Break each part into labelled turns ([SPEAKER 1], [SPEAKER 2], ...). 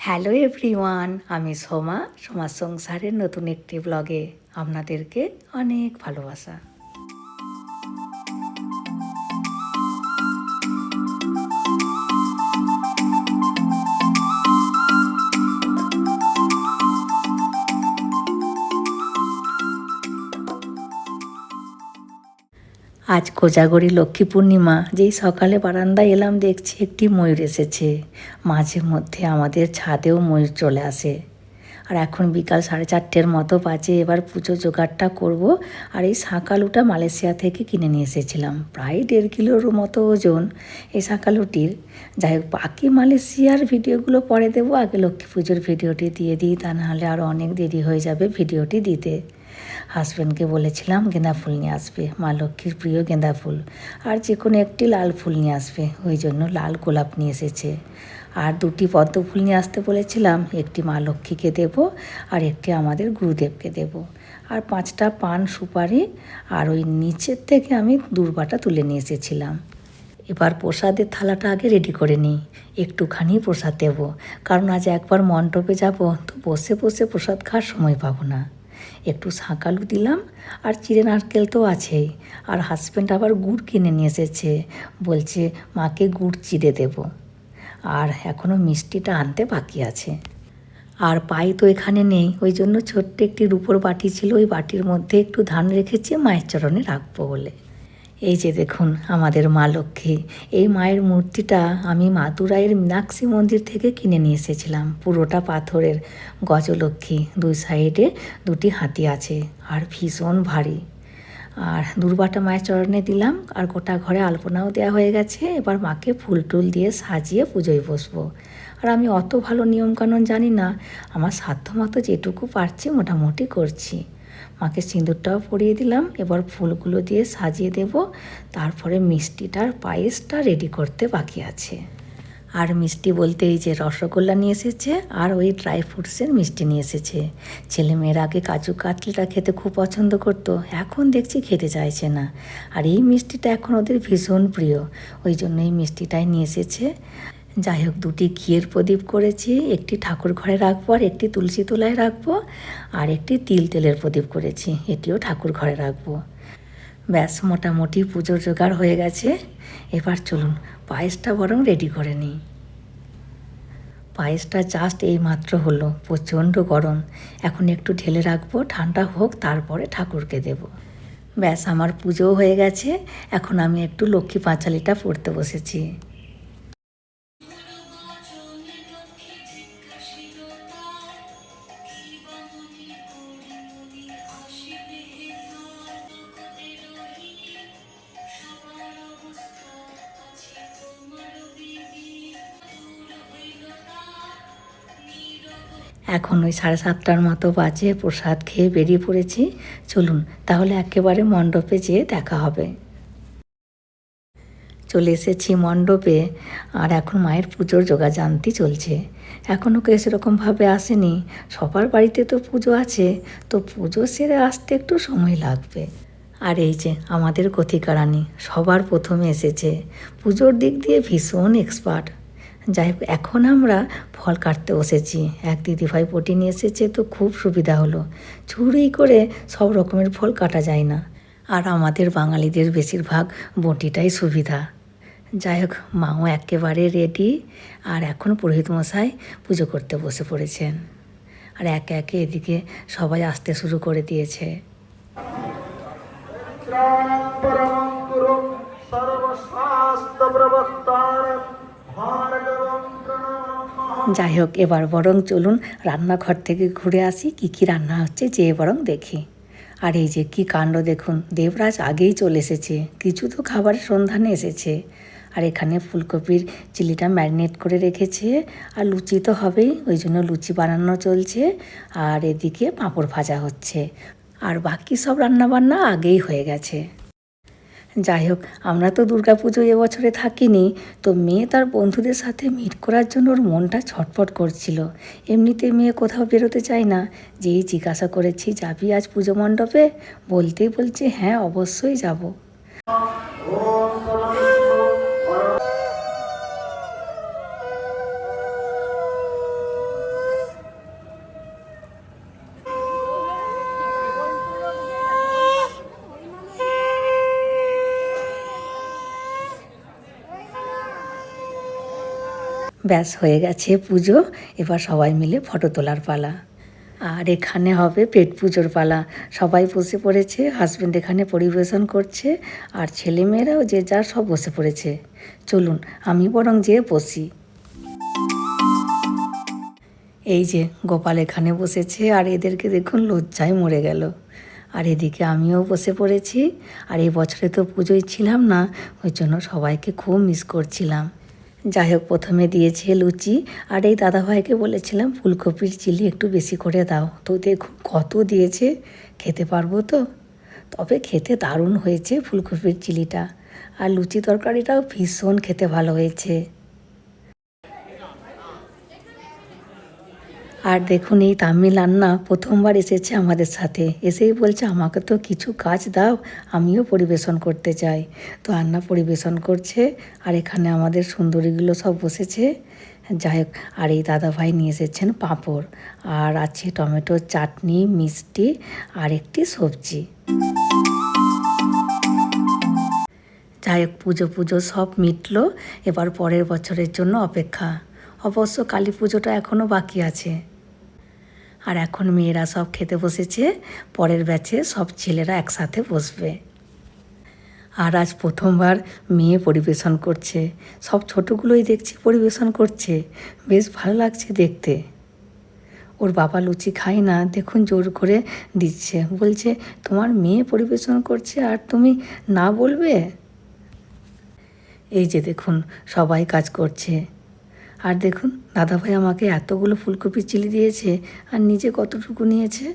[SPEAKER 1] Hello everyone আমি সোমা সোমা সংসারের নতুন একটি ব্লগে আপনাদেরকে অনেক ভালোবাসা। আজ কোজাগরি লক্ষ্মী পূর্ণিমা, যেই সকালে বারান্দায় এলাম দেখছি একটি ময়ূর এসেছে। মাঝে মধ্যে আমাদের ছাদেও ময়ূর চলে আসে। আর এখন বিকাল সাড়ে চারটের মতো বাজে, এবার পুজো জোগাড়টা করব আর এই শাঁকালুটা মালয়েশিয়া থেকে কিনে নিয়ে এসেছিলাম। প্রায় দেড় কিলোর মতো ওজন এই শাঁকালুটির। যাই হোক, বাকি মালয়েশিয়ার ভিডিওগুলো পরে দেবো। আগে লক্ষ্মী পুজোর ভিডিওটি দিয়ে দিই, তা নাহলে আরও অনেক দেরি হয়ে যাবে ভিডিওটি দিতে। হাজব্যান্ডকে বলেছিলাম, গেঁদা ফুল নিয়ে আসবে। মা লক্ষ্মীর প্রিয় গেঁদা ফুল। আর যে কোনো একটি লাল ফুল নিয়ে আসবে। ওই জন্য লাল গোলাপ নিয়ে এসেছে। আর দুটি পদ্ম ফুল নিয়ে আসতে বলেছিলাম, একটি মা লক্ষ্মীকে দেব আর একটি আমাদের গুরুদেবকে দেব। আর পাঁচটা পান সুপারি আর ওই নিচের থেকে আমি দূর্বাটা তুলে নিয়ে এসেছিলাম। এবার প্রসাদের থালাটা আগে রেডি করে নিই। একটুখানি প্রসাদ দেব। কারণ আজ একবার মণ্ডপে যাব, তো বসে বসে প্রসাদ খাওয়ার সময় পাবো না। একটু শাঁকালু দিলাম, আর চিড়ে নারকেল তো আছেই। আর হাজব্যান্ড আবার গুড় কিনে নিয়ে এসেছে, বলছে, মাকে গুড় চিড়ে দেব। আর এখনও মিষ্টিটা আনতে বাকি আছে। আর পাই তো এখানে নেই, ওই জন্য ছোট্ট একটি রুপোর বাটি ছিল, ওই বাটির মধ্যে একটু ধান রেখেছি, মায়ের চরণে রাখব বলে। এই যে দেখুন, আমাদের মা লক্ষ্মী। এই মায়ের মূর্তিটা আমি মাদুরাইয়ের মীনাক্ষী মন্দির থেকে কিনে নিয়ে এসেছিলাম, পুরোটা পাথরের। গজলক্ষ্মী, দুই সাইডে দুটি হাতি আছে, আর ভীষণ ভারী। আর দুর্বাটা মায়ের চরণে দিলাম, আর গোটা ঘরে আলপনাও দেওয়া হয়ে গেছে, এবার মাকে ফুল টুল দিয়ে সাজিয়ে পুজোয় বসবো। আর আমি অত ভালো নিয়মকানুন জানি না, আমার সাধ্যমতো যেটুকু পারছি মোটামুটি করছি। মাকে সিঁদুরটাও পরিয়ে দিলাম। এবার ফুলগুলো দিয়ে সাজিয়ে দেব। তারপরে মিষ্টিটার পায়েসটা রেডি করতে বাকি আছে। আর মিষ্টি বলতে এই যে রসগোল্লা নিয়ে এসেছে, আর ওই ড্রাই ফ্রুটসের মিষ্টি নিয়ে এসেছে। ছেলে মেয়েরা আগে কাজু কাতলিটা খেতে খুব পছন্দ করতো, এখন দেখছি খেতে চাইছে না। আর এই মিষ্টিটা এখন ওদের ভীষণ প্রিয়, ওই জন্য এই মিষ্টিটাই নিয়ে এসেছে। যাই হোক দুটি ঘিয়ের প্রদীপ করেছি, একটি ঠাকুর ঘরে রাখব আর একটি তুলসী তোলায় রাখব আর একটি তিল তেলের প্রদীপ করেছি, এটিও ঠাকুর ঘরে রাখব। ব্যাস, মোটামুটি পুজোর জোগাড় হয়ে গেছে। এবার চলুন, পায়েসটা বরং রেডি করে নিই। পায়েসটা জাস্ট এই মাত্র হলো, প্রচণ্ড গরম। এখন একটু ঢেলে রাখব, ঠান্ডা হোক, তারপরে ঠাকুরকে দেব। ব্যাস, আমার পুজোও হয়ে গেছে। এখন আমি একটু লক্ষ্মী পাঁচালিটা পড়তে বসেছি। এখন ওই সাড়ে সাতটার মতো বাজে, প্রসাদ খেয়ে বেরিয়ে পড়েছি। চলুন, তাহলে একেবারে মণ্ডপে যেয়ে দেখা হবে। চলে এসেছি মণ্ডপে, আর এখন মায়ের পুজোর যোগাযান্তি চলছে। এখনও কেউ সেরকমভাবে আসেনি। সবার বাড়িতে তো পুজো আছে, তো পুজো সেরে আসতে একটু সময় লাগবে। আর এই যে, আমাদের কথিকারানি, সবার প্রথমে এসেছে। পুজোর দিক দিয়ে ভীষণ এক্সপার্ট যাই হোক, এখন আমরা ফল কাটতে বসেছি। এক দিদিভাই পটি নিয়ে এসেছে, তো খুব সুবিধা হলো। ছুরি করে সব রকমের ফল কাটা যায় না। আর আমাদের বাঙালিদের বেশিরভাগ বটিটাই সুবিধা। যাই হোক, মাও একেবারে রেডি আর এখন পুরোহিত মশাই পুজো করতে বসে পড়েছেন। আর একে একে এদিকে সবাই আসতে শুরু করে দিয়েছে। যাই হোক এবার বরং চলুন রান্নাঘর থেকে ঘুরে আসি, কি কি রান্না হচ্ছে, যেয়ে বরং দেখি। আর এই যে কি কাণ্ড দেখুন, দেবরাজ আগেই চলে এসেছে, কিছু তো খাবারের সন্ধানে এসেছে। আর এখানে ফুলকপির চিলিটা ম্যারিনেট করে রেখেছে, আর লুচি তো হবেই, ওই জন্য লুচি বানানো চলছে, আর এদিকে পাঁপড় ভাজা হচ্ছে। আর বাকি সব রান্নাবান্না আগেই হয়ে গেছে। যাই হোক আমরা তো পুজো এবছরে থাকিনি, তো মেয়ে তার বন্ধুদের সাথে মিট করার জন্য ওর মনটা ছটফট করছিল। এমনিতে মেয়ে কোথাও বেরোতে চায় না। যেই জিজ্ঞাসা করেছি, যাবি আজ পুজো মণ্ডপে? বলতেই বলছে হ্যাঁ অবশ্যই যাব। ব্যাস হয়ে গেছে পুজো। এবার সবাই মিলে ফটো তোলার পালা। আর এখানে হবে পেট পুজোর পালা। সবাই বসে পড়েছে হাজব্যান্ড এখানে পরিবেশন করছে, আর ছেলেমেয়েরাও যে যার সব বসে পড়েছে। চলুন, আমি বরং যেয়ে বসি। এই যে, গোপাল এখানে বসেছে, আর এদেরকে দেখুন লজ্জায় মরে গেল। আর এদিকে আমিও বসে পড়েছি। আর এই বছরে তো পুজোয় ছিলাম না, ওই জন্য সবাইকে খুব মিস করছিলাম। যাই হোক, প্রথমে দিয়েছে লুচি আর এই দাদাভাইকে বলেছিলাম, ফুলকপির চিলি একটু বেশি করে দাও। তো দেখুন কত দিয়েছে, খেতে পারব তো? তবে খেতে দারুণ হয়েছে ফুলকপির চিলিটা। আর লুচি তরকারিটাও ভীষণ খেতে ভালো হয়েছে। আর দেখুন এই তামিল রান্না প্রথমবার এসেছে আমাদের সাথে। এসেই বলছে, আমাকে তো কিছু কাজ দাও, আমিও পরিবেশন করতে চাই। তো রান্না পরিবেশন করছে, আর এখানে আমাদের সুন্দরীগুলো সব বসেছে। যাই হোক, আর এই দাদাভাই নিয়ে এসেছেন পাঁপড়, আর আছে টমেটোর চাটনি, মিষ্টি, আর একটি সবজি। যাই হোক, পুজো পুজো সব মিটলো, এবার পরের বছরের জন্য অপেক্ষা। অবশ্য কালী পুজোটা এখনও বাকি আছে। আর এখন মেয়েরা সব খেতে বসেছে, পরের ব্যাচে সব ছেলেরা একসাথে বসবে। আর আজ প্রথমবার মেয়ে পরিবেশন করছে। সব ছোটোগুলোই দেখছি পরিবেশন করছে। বেশ ভালো লাগছে দেখতে। ওর বাবা লুচি খায় না, দেখুন জোর করে দিচ্ছে। বলছে, তোমার মেয়ে পরিবেশন করছে আর তুমি না বলবে? এই যে দেখুন, সবাই কাজ করছে। আর দেখুন, দাদাভাই আমাকে এতগুলো ফুলকপি চিলি দিয়েছে আর নিজে কতটুকু নিয়েছে।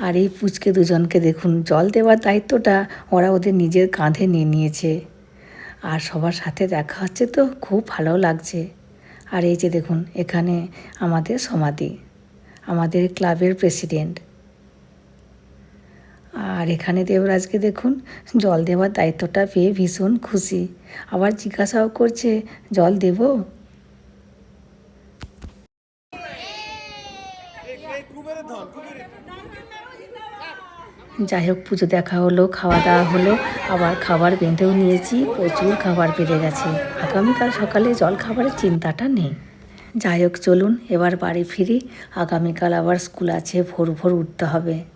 [SPEAKER 1] আর এই পুচকে দুজনকে দেখুন, জল দেওয়ার দায়িত্বটা ওরা ওদের নিজের কাঁধে নিয়ে নিয়েছে। আর সবার সাথে দেখা হচ্ছে তো খুব ভালো লাগছে। আর এই যে দেখুন, এখানে আমাদের সমাধি, আমাদের ক্লাবের প্রেসিডেন্ট। আর এখানে দেবরাজকে দেখুন, জল দেওয়ার দায়িত্বটা পেয়ে ভীষণ খুশি। আবার জিজ্ঞাসাও করছে, জল দেবো? যাই হোক পুজো দেখা হলো, খাওয়া দাওয়া হলো, আবার খাবার বেঁধেও নিয়েছি, প্রচুর খাবার বেড়ে গেছে। আগামীকাল সকালে জল খাবারের চিন্তাটা নেই। যাই হোক চলুন, এবার বাড়ি ফিরি। আগামীকাল আবার স্কুল আছে, ভোর ভোর উঠতে হবে।